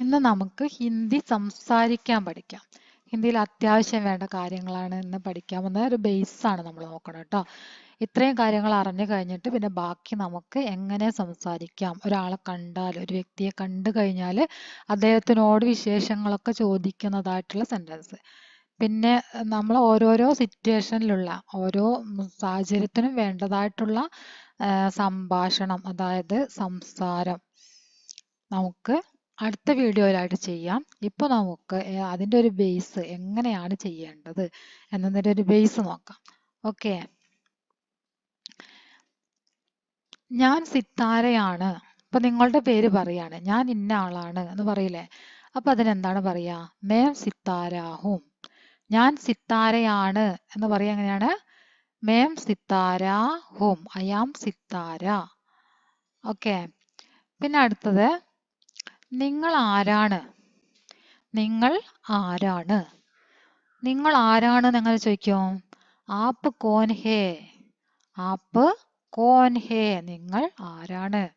ഇന്ന് നമുക്ക് ഹിന്ദി സംസാരിക്കാൻ പഠിക്കാം. ഹിന്ദിയിൽ അത്യാവശ്യം വേണ്ട കാര്യങ്ങളാണ് ഇന്ന് പഠിക്കാൻ ഒരു ബേസ് ആണ് നമ്മൾ നോക്കണം കേട്ടോ. ഇത്രയും കാര്യങ്ങൾ അറിഞ്ഞു കഴിഞ്ഞിട്ട് പിന്നെ ബാക്കി നമുക്ക് എങ്ങനെ സംസാരിക്കാം? ഒരാളെ കണ്ടാൽ ഒരു വ്യക്തിയെ കണ്ടു കഴിഞ്ഞാൽ അദ്ദേഹത്തിനോട് വിശേഷങ്ങളൊക്കെ ചോദിക്കുന്നതായിട്ടുള്ള സെന്റൻസ് പിന്നെ നമ്മൾ ഓരോരോ സിറ്റുവേഷനിലുള്ള ഓരോ സാഹചര്യത്തിനും വേണ്ടതായിട്ടുള്ള സംഭാഷണം അതായത് സംസാരം നമുക്ക് അടുത്ത വീഡിയോയിലായിട്ട് ചെയ്യാം. ഇപ്പൊ നമുക്ക് അതിന്റെ ഒരു ബേസ് എങ്ങനെയാണ് ചെയ്യേണ്ടത് എന്നതിന്റെ ഒരു ബേസ് നോക്കാം. ഓക്കെ ഞാൻ സിത്താരയാണ്. ഇപ്പൊ നിങ്ങളുടെ പേര് പറയാണ്. ഞാൻ ഇന്ന ആളാണ് എന്ന് പറയില്ലേ? അപ്പൊ അതിനെന്താണ് പറയാ? മേം സിത്താരാഹും. ഞാൻ സിത്താരയാണ് എന്ന് പറയാ എങ്ങനെയാണ്? മേം സിത്താരാഹും. I am Sithara. ഓക്കെ പിന്നെ അടുത്തത്. നിങ്ങൾ ആരാണ്? നിങ്ങൾ ആരാണ്? നിങ്ങൾ ആരാണ് നിങ്ങൾ ചോദിക്കോ? ആപ്പ് കോൻ ഹേ. ആപ്പ് കോൻ ഹേ. നിങ്ങൾ ആരാണ്?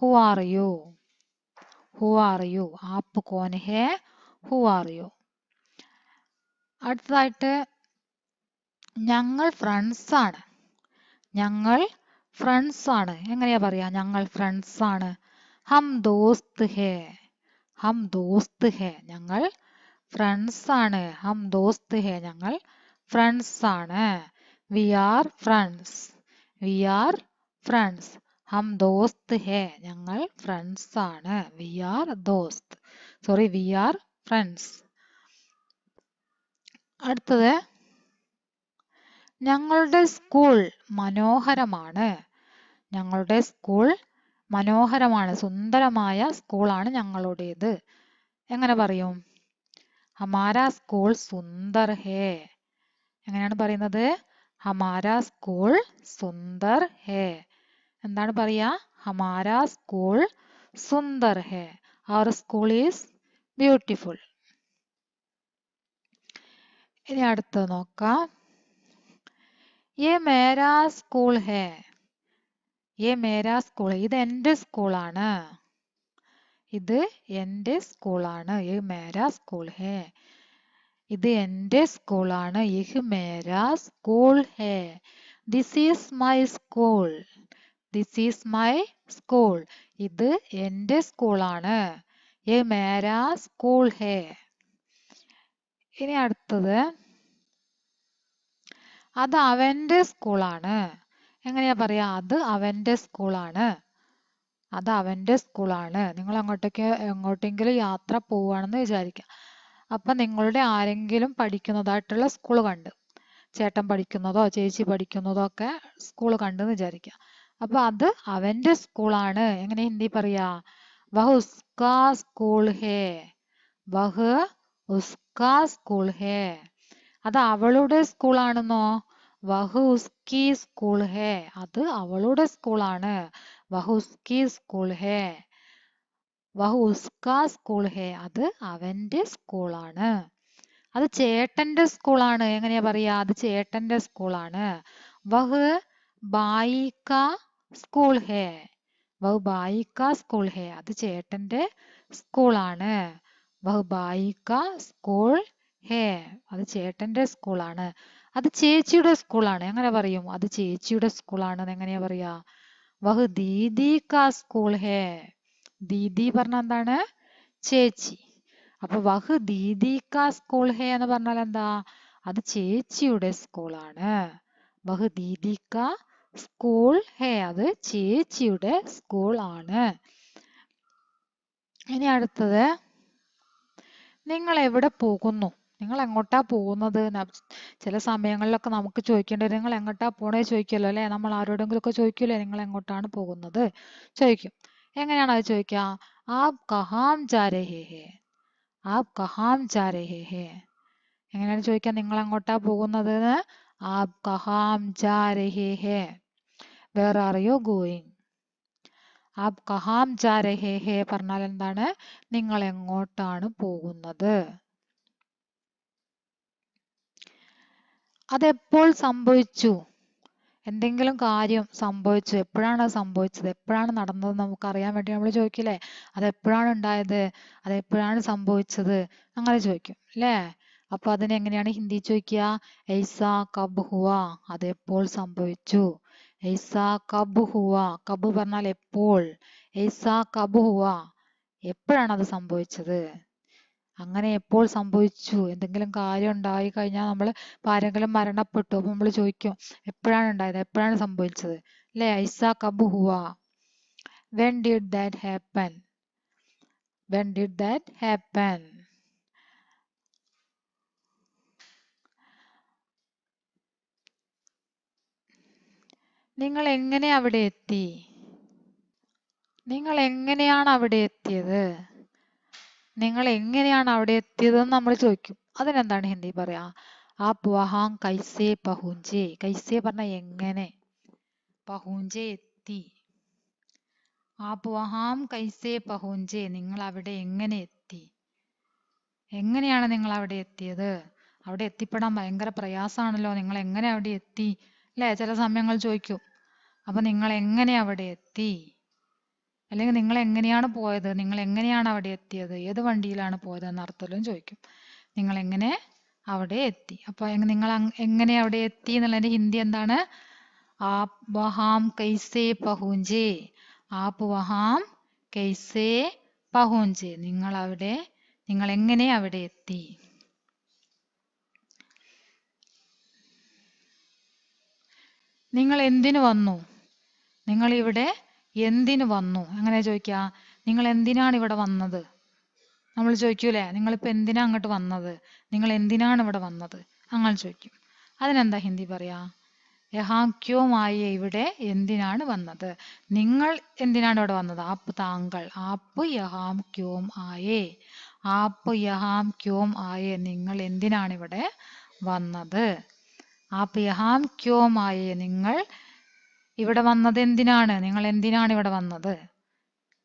Who are you who are you app കോൻ ഹേ. ഹു ആർ യു അടുത്തതായിട്ട് ഞങ്ങൾ ഫ്രണ്ട്സ് ആണ്. ഞങ്ങൾ ഫ്രണ്ട്സ് ആണ്. എങ്ങനെയാ പറയാ? ഞങ്ങൾ ഫ്രണ്ട്സ് ആണ്. ഹം ദോസ്ത് ഹേ ഹം ദോസ്ത് ഹേ ഞങ്ങൾ ഫ്രണ്ട്സ് ആണ്. ഹം ദോസ്ത് ഹേ ഞങ്ങൾ ഫ്രണ്ട്സ് ആണ്. We are friends we are friends ഹം ദോസ്ത് ഹേ ഞങ്ങൾ ഫ്രണ്ട്സ് ആണ്. വി ആർ ദോസ്ത്. സോറി വി ആർ ഫ്രണ്ട്സ് അടുത്തത് ഞങ്ങളുടെ സ്കൂൾ മനോഹരമാണ്. ഞങ്ങളുടെ സ്കൂൾ മനോഹരമാണ് സുന്ദരമായ സ്കൂളാണ് ഞങ്ങളുടേത്. എങ്ങനെ പറയും? ഹമാര സ്കൂൾ സുന്ദർ ഹേ. എങ്ങനെയാണ് പറയുന്നത്? ഹമാര സ്കൂൾ സുന്ദർ ഹേ. എന്താണ് പറയാ? ഹമാര സ്കൂൾ സുന്ദർ ഹേ. അവർ സ്കൂൾ ഈസ് ബ്യൂട്ടിഫുൾ ഇനി അടുത്തത് നോക്കാം. യെ മേരാ സ്കൂൾ ഹേ. യെ മേരാ സ്കൂൾ ഇത് എന്റെ സ്കൂളാണ്. ഇത് എന്റെ സ്കൂളാണ്. യെ മേരാ സ്കൂൾ ഹേ. ഇത് എന്റെ സ്കൂളാണ്. യഹ് മേരാ school hey. This is my school this is my school ഇത് എന്റെ സ്കൂളാണ്. യേ മേരാ സ്കൂൾ ഹേ. ഇനി അടുത്തത്. അത് അവന്റെ സ്കൂളാണ്. എങ്ങനെയാ പറയാ? അത് അവന്റെ സ്കൂളാണ് അത് അവന്റെ സ്കൂളാണ് നിങ്ങൾ അങ്ങോട്ടേക്ക് എങ്ങോട്ടെങ്കിലും യാത്ര പോവാണെന്ന് വിചാരിക്കാം. അപ്പൊ നിങ്ങളുടെ ആരെങ്കിലും പഠിക്കുന്നതായിട്ടുള്ള സ്കൂൾ കണ്ട്. ചേട്ടൻ പഠിക്കുന്നതോ ചേച്ചി പഠിക്കുന്നതോ ഒക്കെ സ്കൂൾ കണ്ടെന്ന് വിചാരിക്കാം. അപ്പൊ അത് അവന്റെ സ്കൂളാണ് എങ്ങനെ ഹിന്ദി പറയാ? വഹ് ഉസ്കാ സ്കൂൾ ഹേ. വഹ് ഉസ്കാ സ്കൂൾ ഹേ. അത് അവളുടെ സ്കൂളാണെന്നോ വഹ് ഉസ്കി സ്കൂൾ ഹേ. അത് അവളുടെ സ്കൂളാണ് വഹുസ്കി സ്കൂൾ ഹേ. വഹുസ്ക സ്കൂൾ ഹേ. അത് അവന്റെ സ്കൂളാണ് അത് ചേട്ടന്റെ സ്കൂളാണ് എങ്ങനെയാ പറയാ? അത് ചേട്ടന്റെ സ്കൂളാണ് വഹ് ബായി കാ സ്കൂൾ ഹേ. വഹ് ബായിക്ക സ്കൂൾ ഹേ. അത് ചേട്ടന്റെ സ്കൂളാണ് വഹ് ബായി കാ സ്കൂൾ ഹേ. അത് ചേട്ടന്റെ സ്കൂളാണ് അത് ചേച്ചിയുടെ സ്കൂളാണ്. എങ്ങനെ പറയും? അത് ചേച്ചിയുടെ സ്കൂളാണ് എങ്ങനെയാ പറയാ? വഹ് ദീദി കാ സ്കൂൾ ഹേ. ദീദി പറഞ്ഞ എന്താണ്? ചേച്ചി. അപ്പൊ വഹ് ദീദി കാ സ്കൂൾ ഹേ എന്ന് പറഞ്ഞാൽ എന്താ? അത് ചേച്ചിയുടെ സ്കൂളാണ്. വഹ് ദീദി കാ സ്കൂൾ ഹേ. അത് ചേച്ചിയുടെ സ്കൂൾ ആണ്. ഇനി അടുത്തത്. നിങ്ങൾ എവിടെ പോകുന്നു? നിങ്ങൾ എങ്ങോട്ടാ പോകുന്നത് ചില സമയങ്ങളിലൊക്കെ നമുക്ക് ചോദിക്കേണ്ടി വരും നിങ്ങൾ എങ്ങോട്ടാ പോണേ? ചോദിക്കുമല്ലോ അല്ലെ? നമ്മൾ ആരോടെങ്കിലും ഒക്കെ ചോദിക്കൂലേ നിങ്ങൾ എങ്ങോട്ടാണ് പോകുന്നത്? ചോദിക്കും. എങ്ങനെയാണ് അത് ചോദിക്കുക? ആപ് കഹാം ജാ രഹേ ഹേ ആപ് കഹാം ജാ രഹേ ഹേ. എങ്ങനെയാണ് ചോദിക്കുക? നിങ്ങൾ എങ്ങോട്ടാ പോകുന്നത്? ആപ് കഹാം ജാ രഹേ ഹേ വേർ ആർ യു ഗോയിങ്. ആപ് കഹാം ജാ രഹേ ഹേ പറഞ്ഞാൽ എന്താണ്? നിങ്ങൾ എങ്ങോട്ടാണ് പോകുന്നത്? അതെപ്പോൾ സംഭവിച്ചു? എന്തെങ്കിലും കാര്യം സംഭവിച്ചു? എപ്പോഴാണ് അത് സംഭവിച്ചത്? എപ്പോഴാണ് നടന്നത് നമുക്ക് അറിയാൻ വേണ്ടി നമ്മൾ ചോദിക്കില്ലേ? അത് എപ്പോഴാണ് ഉണ്ടായത്? അത് എപ്പോഴാണ് സംഭവിച്ചത്? അങ്ങനെ ചോദിക്കും അല്ലേ? അപ്പൊ അതിന് എങ്ങനെയാണ് ഹിന്ദി ചോദിക്കുക? ഐസ കബ് ഹുവ അത് എപ്പോൾ സംഭവിച്ചു? ഐസ കബ് ഹുവ കബ് പറഞ്ഞാൽ എപ്പോൾ? ഐസ കബ് ഹുവ എപ്പോഴാണ് അത് സംഭവിച്ചത്? അങ്ങനെ എപ്പോൾ സംഭവിച്ചു? എന്തെങ്കിലും കാര്യം ഉണ്ടായി കഴിഞ്ഞാൽ നമ്മൾ ഇപ്പൊ ആരെങ്കിലും മരണപ്പെട്ടു. അപ്പൊ നമ്മൾ ചോദിക്കും എപ്പോഴാണ് ഉണ്ടായത്? എപ്പോഴാണ് സംഭവിച്ചത്? അല്ലേ ഐസാ കബ് ഹുവ. When did that happen when did that happen നിങ്ങൾ എങ്ങനെ അവിടെ എത്തി? നിങ്ങൾ എങ്ങനെയാണ് അവിടെ എത്തിയത്? നിങ്ങൾ എങ്ങനെയാണ് അവിടെ എത്തിയതെന്ന് നമ്മൾ ചോദിക്കും. അതിനെന്താണ് ഹിന്ദി പറയാ? ആപ് വഹാം കൈസേ പഹുഞ്ചേ. കൈസേ പറഞ്ഞ എങ്ങനെ? പഹുഞ്ചേ എത്തി. ആപ് വഹാം കൈസേ പഹുഞ്ചേ. നിങ്ങൾ അവിടെ എങ്ങനെ എത്തി? എങ്ങനെയാണ് നിങ്ങൾ അവിടെ എത്തിയത്? അവിടെ എത്തിപ്പെടാൻ ഭയങ്കര പ്രയാസമാണല്ലോ നിങ്ങൾ എങ്ങനെ അവിടെ എത്തി അല്ലേ ചില സമയങ്ങൾ ചോദിക്കും. അപ്പൊ നിങ്ങൾ എങ്ങനെ അവിടെ എത്തി? അല്ലെങ്കിൽ നിങ്ങൾ എങ്ങനെയാണ് പോയത്? നിങ്ങൾ എങ്ങനെയാണ് അവിടെ എത്തിയത്? ഏത് വണ്ടിയിലാണ് പോയത് എന്ന ചോദിക്കും. നിങ്ങൾ എങ്ങനെ അവിടെ എത്തി? അപ്പൊ എങ്ങ- നിങ്ങൾ എങ്ങനെ അവിടെ എത്തി എന്നുള്ളതിന്റെ ഹിന്ദി എന്താണ്? ആപ് കൈസേ പഹൂഞ്ചേ. ആപ് കൈസേ പഹൂഞ്ചേ. നിങ്ങൾ അവിടെ നിങ്ങൾ എങ്ങനെ അവിടെ എത്തി? നിങ്ങൾ എന്തിനു വന്നു? നിങ്ങൾ ഇവിടെ എന്തിനു വന്നു? അങ്ങനെ ചോദിക്കുക നിങ്ങൾ എന്തിനാണ് ഇവിടെ വന്നത്? നമ്മൾ ചോദിക്കൂലേ നിങ്ങളിപ്പോൾ എന്തിനാ അങ്ങോട്ട് വന്നത്? നിങ്ങൾ എന്തിനാണ് ഇവിടെ വന്നത്? അങ്ങനെ ചോദിക്കും. അതിനെന്താ ഹിന്ദി പറയാ? യഹാക്യോമായി ഇവിടെ എന്തിനാണ് വന്നത്? നിങ്ങൾ എന്തിനാണ് ഇവിടെ വന്നത്? ആപ്പ് താങ്കൾ. ആപ്പ് യഹാം ക്യോം ആയേ. ആപ്പ് യഹാം ക്യോം ആയേ നിങ്ങൾ എന്തിനാണ് ഇവിടെ വന്നത്? ആപ്പ് യഹാം ക്യോം ആയേ നിങ്ങൾ ഇവിടെ വന്നത് എന്തിനാണ്? നിങ്ങൾ എന്തിനാണ് ഇവിടെ വന്നത്?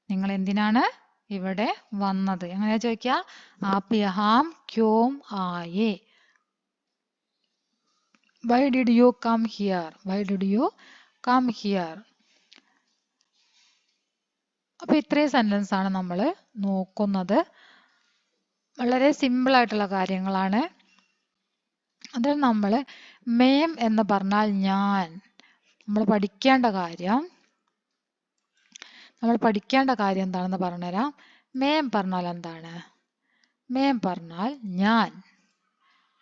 നിങ്ങൾ എന്തിനാണ് ഇവിടെ വന്നത്? എങ്ങനെയാ ചോദിക്കുക ആപ്യഹാം യഹാം ക്യോം ആയേ. Why did you come here why did you come here അപ്പൊ ഇത്രയും സെന്റൻസ് ആണ് നമ്മൾ നോക്കുന്നത്. വളരെ സിമ്പിൾ ആയിട്ടുള്ള കാര്യങ്ങളാണ്. അതിൽ നമ്മൾ മേം എന്ന് പറഞ്ഞാൽ ഞാൻ. നമ്മൾ പഠിക്കേണ്ട കാര്യം നമ്മൾ പഠിക്കേണ്ട കാര്യം എന്താണെന്ന് പറഞ്ഞുതരാം. മേം പറഞ്ഞാൽ എന്താണ്? മേം പറഞ്ഞാൽ ഞാൻ.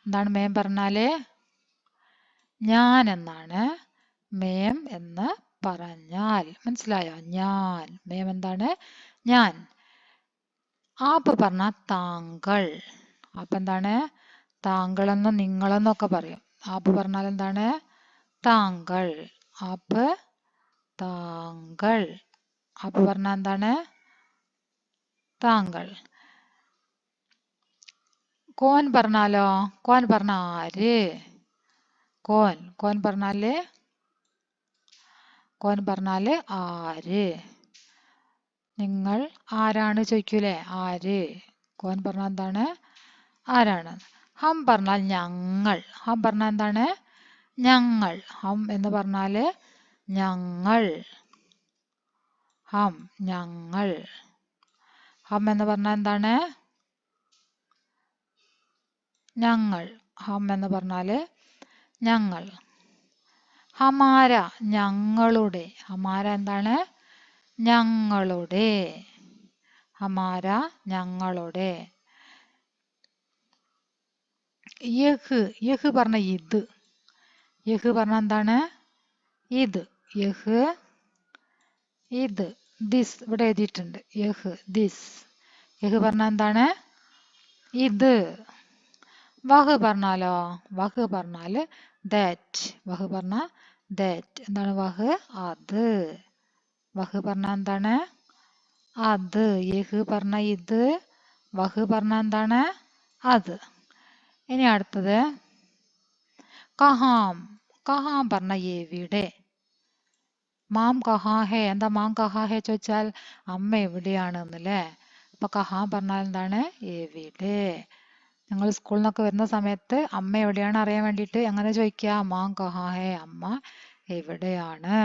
എന്താണ് മേം പറഞ്ഞാൽ ഞാൻ എന്നാണ് മേം എന്ന് പറഞ്ഞാൽ. മനസ്സിലായോ? ഞാൻ. മേം എന്താണ്? ഞാൻ. ആപ്പ് പറഞ്ഞ താങ്കൾ. അപ്പൊ എന്താണ്? താങ്കളെന്നും നിങ്ങളെന്നൊക്കെ പറയും. ആപ്പ് പറഞ്ഞാൽ എന്താണ്? താങ്കൾ. ആപ്പ് താങ്കൾ. അപ് പറഞ്ഞ എന്താണ്? താങ്കൾ. കോൻ പറഞ്ഞാലോ? കോൻ പറഞ്ഞ ആര്? കോൻ. കോൻ പറഞ്ഞാൽ? കോൻ പറഞ്ഞാൽ ആര്? നിങ്ങൾ ആരാണ് ചോദിക്കൂലേ? ആര്? കോൻ പറഞ്ഞാൽ എന്താണ്? ആരാണ്? ഹം പറഞ്ഞാൽ ഞങ്ങൾ. ഹം പറഞ്ഞാൽ എന്താണ്? ഞങ്ങൾ. ഹം എന്ന് പറഞ്ഞാൽ ഞങ്ങൾ. ഹം ഞങ്ങൾ. ഹം എന്ന് പറഞ്ഞാൽ എന്താണ്? ഞങ്ങൾ. ഹം എന്ന് പറഞ്ഞാൽ ഞങ്ങൾ. ഹമാര ഞങ്ങളുടെ. ഹമാര എന്താണ്? ഞങ്ങളുടെ. ഹമാര ഞങ്ങളുടെ. യഹ്. യഹ് പറഞ്ഞ ഇത്. യഹ് പറഞ്ഞ എന്താണ് ഇത് യഹ് ഇത് ദിസ് ഇവിടെ എഴുതിയിട്ടുണ്ട്. യഹ് ദിസ് യഹ് പറഞ്ഞ എന്താണ് ഇത്. വഹ് പറഞ്ഞാലോ? വഹ് പറഞ്ഞാൽ ദാറ്റ് വഹ് പറഞ്ഞ ദാറ്റ് എന്താണ് വഹ്? അത്. വഹ് പറഞ്ഞ എന്താണ് അത്. യഹ് പറഞ്ഞ ഇത്. വഹ് പറഞ്ഞ എന്താണ് അത്. ഇനി അടുത്തത്. കഹാം. കഹാം പറഞ്ഞ എവിടെ മാം കഹാ ഹേ എന്താ മാം കഹാ ഹേ ചോദിച്ചാൽ അമ്മ എവിടെയാണ് എന്നല്ലേ അപ്പൊ കഹാം പറഞ്ഞാൽ എന്താണ്? എവിടെ നിങ്ങൾ സ്കൂളിൽ നിന്നൊക്കെ വരുന്ന സമയത്ത് അമ്മ എവിടെയാണ് അറിയാൻ വേണ്ടിയിട്ട് എങ്ങനെ ചോദിക്കുക? മാം കഹാ ഹേ അമ്മ എവിടെയാണ്?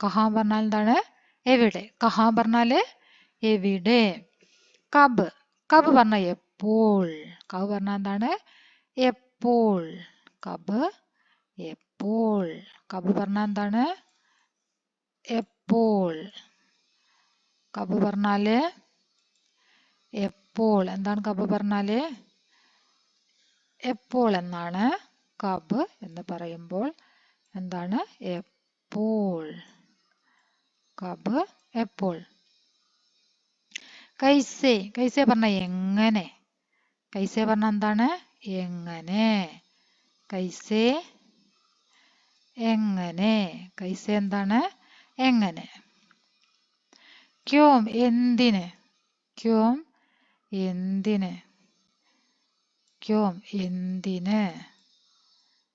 കഹാം പറഞ്ഞാൽ എന്താണ്? എവിടെ? കഹാം പറഞ്ഞാൽ എവിടെ? കബ്. കബ് പറഞ്ഞ എപ്പോൾ? കബ് പറഞ്ഞാൽ എന്താണ്? എപ്പോൾ? കബ് എപ്പോൾ കബ് പറഞ്ഞാൽ എന്താണ്? എപ്പോൾ കബ് പറഞ്ഞാൽ എപ്പോൾ എന്താണ് കബ് പറഞ്ഞാൽ എപ്പോൾ എന്നാണ് കബ് എന്ന് പറയുമ്പോൾ എന്താണ്? എപ്പോൾ കബ് എപ്പോൾ കൈസേ. കൈസേ പറഞ്ഞ എങ്ങനെ? കൈസേ പറഞ്ഞ എന്താണ്? എങ്ങനെ. കൈസേ എങ്ങനെ? കൈസേ എന്താണ്? എങ്ങനെ? ക്യോം എന്തിന്? ക്യോം എന്തിന്? ക്യോം എന്തിന്?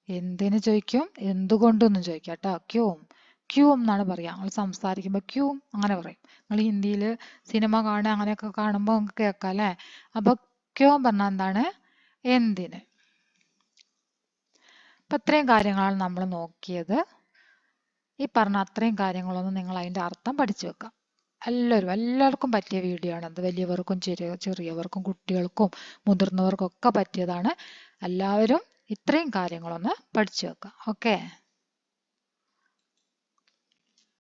എന്തിന് ചോദിക്കും? എന്തുകൊണ്ടൊന്നും ചോദിക്കാം കേട്ടോ. ക്യൂം. ക്യൂം എന്നാണ് പറയാ നമ്മൾ സംസാരിക്കുമ്പോൾ ക്യൂം അങ്ങനെ പറയും. നിങ്ങൾ ഹിന്ദിയിൽ സിനിമ കാണുക അങ്ങനെയൊക്കെ കാണുമ്പോൾ നമുക്ക് കേൾക്കാം അല്ലേ? അപ്പൊ ക്യോം പറഞ്ഞാൽ എന്താണ്? എന്തിന്? അപ്പൊ ഇത്രയും കാര്യങ്ങളാണ് നമ്മൾ നോക്കിയത്. ഈ പറഞ്ഞ അത്രയും കാര്യങ്ങളൊന്നും നിങ്ങൾ അതിന്റെ അർത്ഥം പഠിച്ചു വെക്കാം. എല്ലാവരും എല്ലാവർക്കും പറ്റിയ വീഡിയോ ആണ് അത്. വലിയവർക്കും ചെറിയ ചെറിയവർക്കും കുട്ടികൾക്കും മുതിർന്നവർക്കും ഒക്കെ പറ്റിയതാണ്. എല്ലാവരും ഇത്രയും കാര്യങ്ങളൊന്ന് പഠിച്ചു വെക്കുക ഓക്കെ?